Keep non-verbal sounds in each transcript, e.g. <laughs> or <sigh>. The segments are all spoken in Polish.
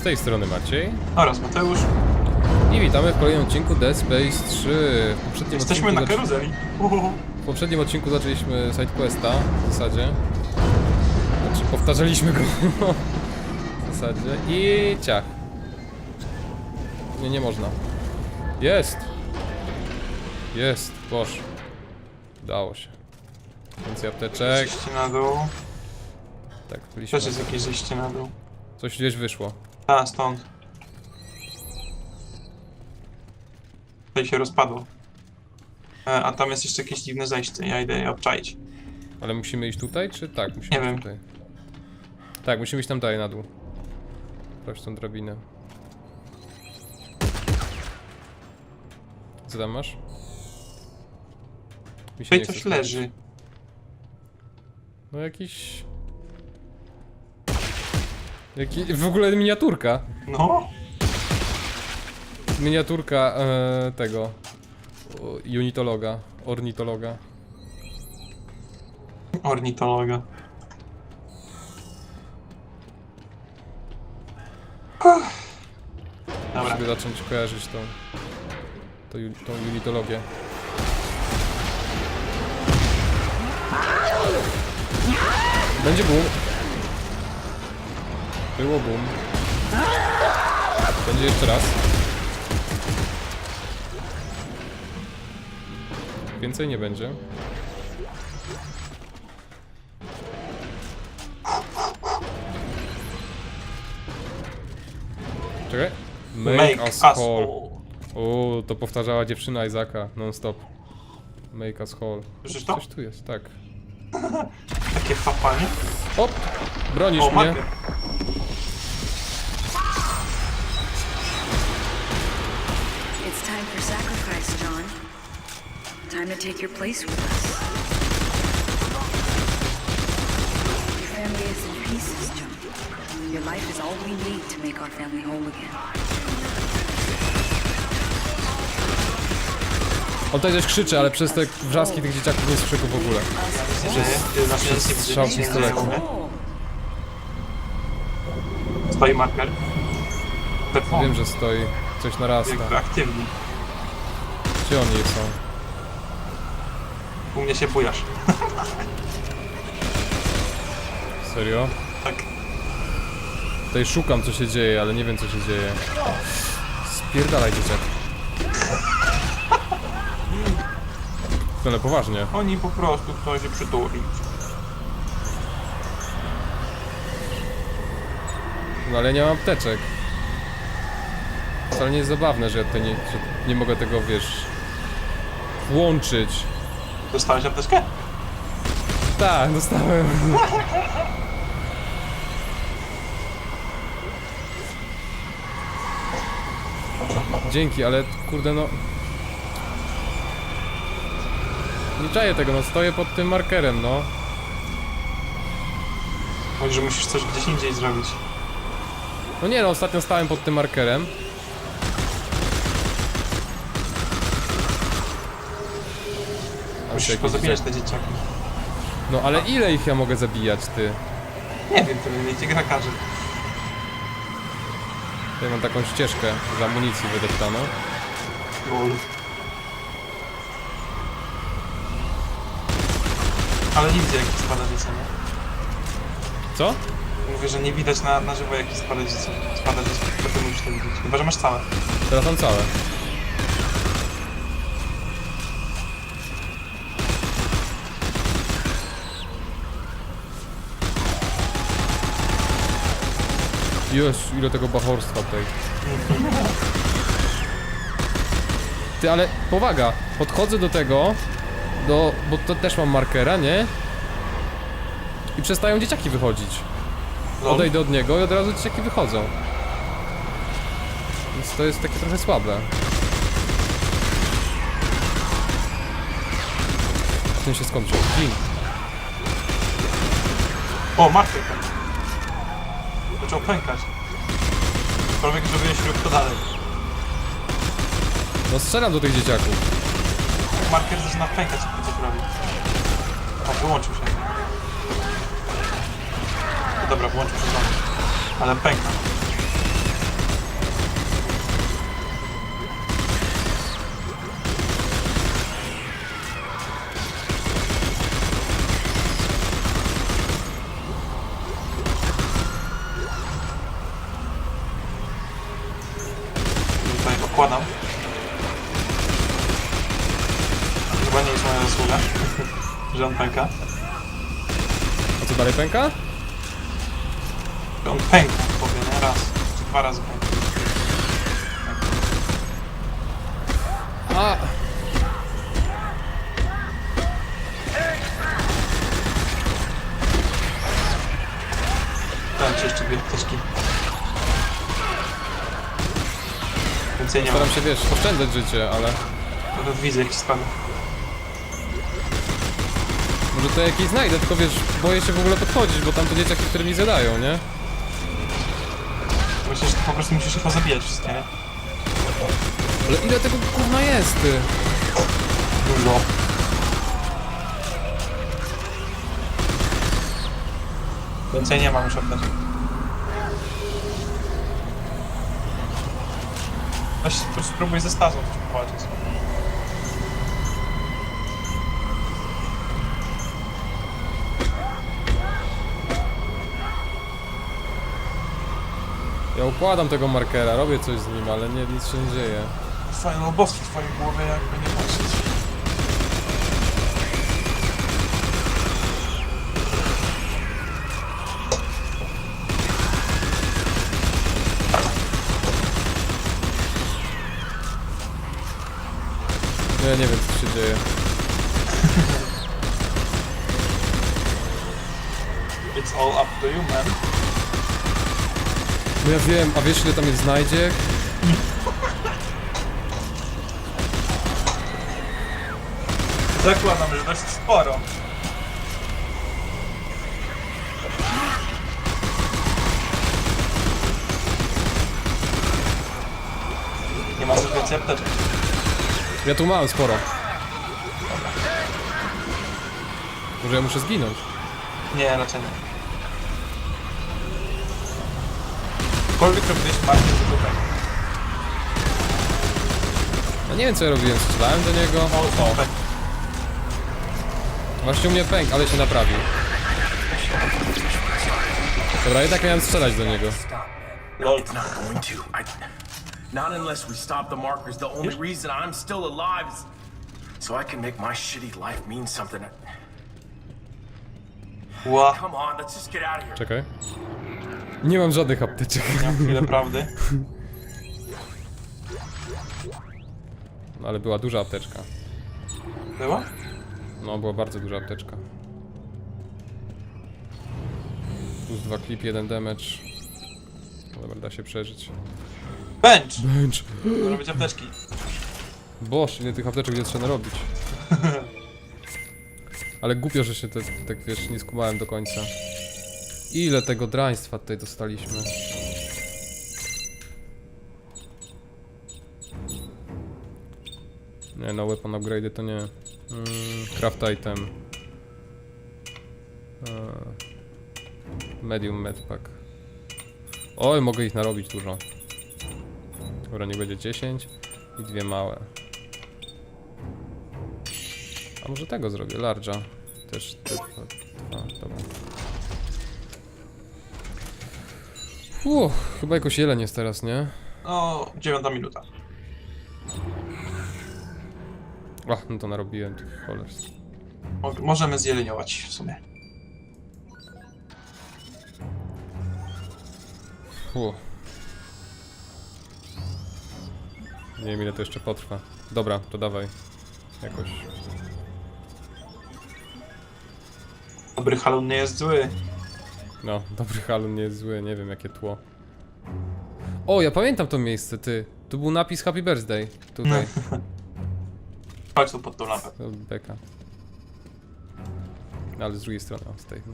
Z tej strony Maciej. Oraz Mateusz. I witamy w kolejnym odcinku Dead Space 3. W poprzednim Jesteśmy na odcinku karuzeli. Uhuhu. W poprzednim odcinku zaczęliśmy sidequesta w zasadzie. Znaczy powtarzaliśmy go <laughs> w zasadzie. I ciach. Nie, nie można. Jest! Jest, boż. Udało się. Więcej apteczek. Zejście na dół. Tak, byliśmy. Też jest jakieś zejście na dół. Coś gdzieś wyszło. A, stąd. Tutaj się rozpadło. E, a tam jest jeszcze jakieś dziwne zejście. Ja idę je obczaić. Ale musimy iść tutaj, czy tak? Musimy Nie iść wiem. tutaj. Tak, musimy iść tam dalej na dół. Sprawdź tą drabinę. Co tam masz? Mi się Tutaj nie chce coś sprawdzić. leży. No jakiś... Jaki... W ogóle miniaturka. No. Miniaturka e, tego... o, Unitologa. Ornitologa. Ornitologa. Dobra. Żeby zacząć kojarzyć tą... tą, ju- tą unitologię. Będzie boom. Było boom. Będzie jeszcze raz. Więcej nie będzie. Czekaj. Make us whole. O, to powtarzała dziewczyna Izaka non-stop. Make us whole. Słyszysz to? Coś tu jest, tak. Takie papanie. Op! Bronisz O, mnie. marker. For sacrifice, John. Time to take your place with us. Your family is in pieces, John. Your life is all we need to make our family whole again. On tutaj coś krzyczy, ale przez te wrzaski tych dzieciaków nie słyszę go w ogóle. Nie widzę, strzał pistoletu. Stoi marker. Wiem, że stoi. Coś narasta. Jakby aktywny. Gdzie oni są? U mnie się bujasz. Serio? Tak. Tutaj szukam co się dzieje, ale nie wiem co się dzieje. Spierdalaj dzieciak. No, Ale poważnie. Oni po prostu chcą się przytulić. No ale nie mam apteczek. Wcale nie jest zabawne, że ja tutaj nie, że nie mogę tego, wiesz... Włączyć. Dostałeś apteczkę? Tak, dostałem. Dzięki, ale kurde no... Nie czaję tego, no stoję pod tym markerem, no. Chodzi, że musisz coś gdzieś indziej zrobić. No nie no, ostatnio stałem pod tym markerem. Musisz jakiś pozabijać te dzieciaki. No ale ile ich ja mogę zabijać, ty? Nie wiem, to mnie gra każe. Ja mam taką ścieżkę z amunicji wydeptaną. Lol. Ale nie widzę jak spada dziecię, nie? Co? Mówię, że nie widać na, na żywo jak spada dziecię. Spada dziecię, tylko ty musisz to widzieć. Chyba, że masz całe. Teraz mam całe. Jezu, ile tego bachorstwa tutaj. Ty, ale powaga, podchodzę do tego, do, bo to też mam markera, nie? I przestają dzieciaki wychodzić. Lol. Odejdę od niego i od razu dzieciaki wychodzą. Więc to jest takie trochę słabe. Ten się skończył. Gin. O, pęka. Zaczął pękać. Aczkolwiek zrobiłem śrub to dalej. No strzelam do tych dzieciaków. Marker zaczyna pękać, jak coś robi. O, wyłączył się. No dobra, włączył się znowu. Ale pęka. Zakładam. Chyba nie jest moja zasługa, <laughs> że on pęka. A co dalej pęka? On pęka, powiem, nie? Raz. Czy dwa razy pęka. A! Więcej nie mam. Staram się, wiesz, oszczędzać życie, ale... Nawet widzę jak ci spada. Może to jakieś znajdę, tylko wiesz, boję się w ogóle podchodzić, bo tam to dzieciaki, które mi zadają, nie? Ty po prostu musisz ich pozabijać wszystkie, nie? Ale ile tego gówna jest, ty? Dużo. Więcej nie mam już apteczek. Weź prostu spróbuj ze stazą coś powalczyć. Ja układam tego markera, robię coś z nim, ale nie, nic się nie dzieje. Fajne obostki w twojej głowie, jakby nie patrzeć. Ja nie wiem, co się dzieje. It's all up to you, man. No ja wiem, a wiesz ile tam jest znajdziek? Zakładam, że dość sporo. Nie już więcej apteczek. Ja tu mam sporo. Może ja muszę zginąć. Nie, raczej nie. Cokolwiek robiłeś, marnie wydupek. Ja nie wiem co ja robiłem, strzelałem do niego. O, o. Właśnie u mnie pęk, ale się naprawił. Dobra, jednak miałem strzelać do niego. Lol. Not unless we stop the markers. The only reason I'm still alive is so I can make my shitty life mean something. Ła, Come on, let's just get out of here. Czekaj. Nie mam żadnych apteczek. chwilę <laughs> prawdy. No, ale była duża apteczka. Było? No, była bardzo duża apteczka. Plus dwa klip, jeden damage. Dobra, da się przeżyć. Bench! Bench. Robić apteczki. Boż, ile tych apteczek jest trzeba robić. <laughs> Ale głupio, że się te, tak wiesz, nie skumałem do końca. Ile tego draństwa tutaj dostaliśmy. Nie no, weapon upgrade to nie. Mm, craft item. Eee, medium medpack. Oj, mogę ich narobić dużo. Dobra, nie będzie 10 i dwie małe. A może tego zrobię, large'a. Też te dwa, dobra. Uff, chyba jakoś jeleń jest teraz, nie? No, dziewiąta minuta. Ach, no to narobiłem tych cholerstw. Mo- Możemy zjeleniować w sumie. Uff. Nie wiem ile to jeszcze potrwa. Dobra, to dawaj. Jakoś. Dobry halun nie jest zły. No, dobry halun nie jest zły, nie wiem jakie tło. O, ja pamiętam to miejsce, ty. Tu był napis Happy Birthday. Tutaj. <laughs> Chodź tu pod tą lampę. To beka. No, ale z drugiej strony, o, z tej, no.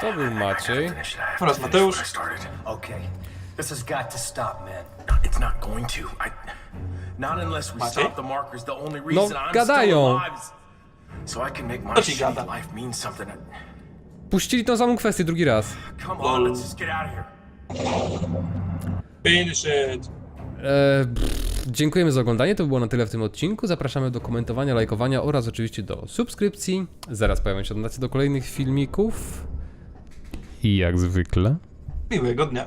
To był Maciej. Finish Mateusz. Okay, this has got to stop, man. No, It's not going to. I, not unless we Maciej? stop the markers. The only reason I'm gadają. so I can make my shitty life mean something. Puścili tą samą kwestię drugi raz. Come on, let's just get out of here. Finish it! Pff, dziękujemy za oglądanie, to było na tyle w tym odcinku. Zapraszamy do komentowania, lajkowania oraz oczywiście do subskrypcji. Zaraz pojawią się donacje do kolejnych filmików. I jak zwykle. Miłego dnia.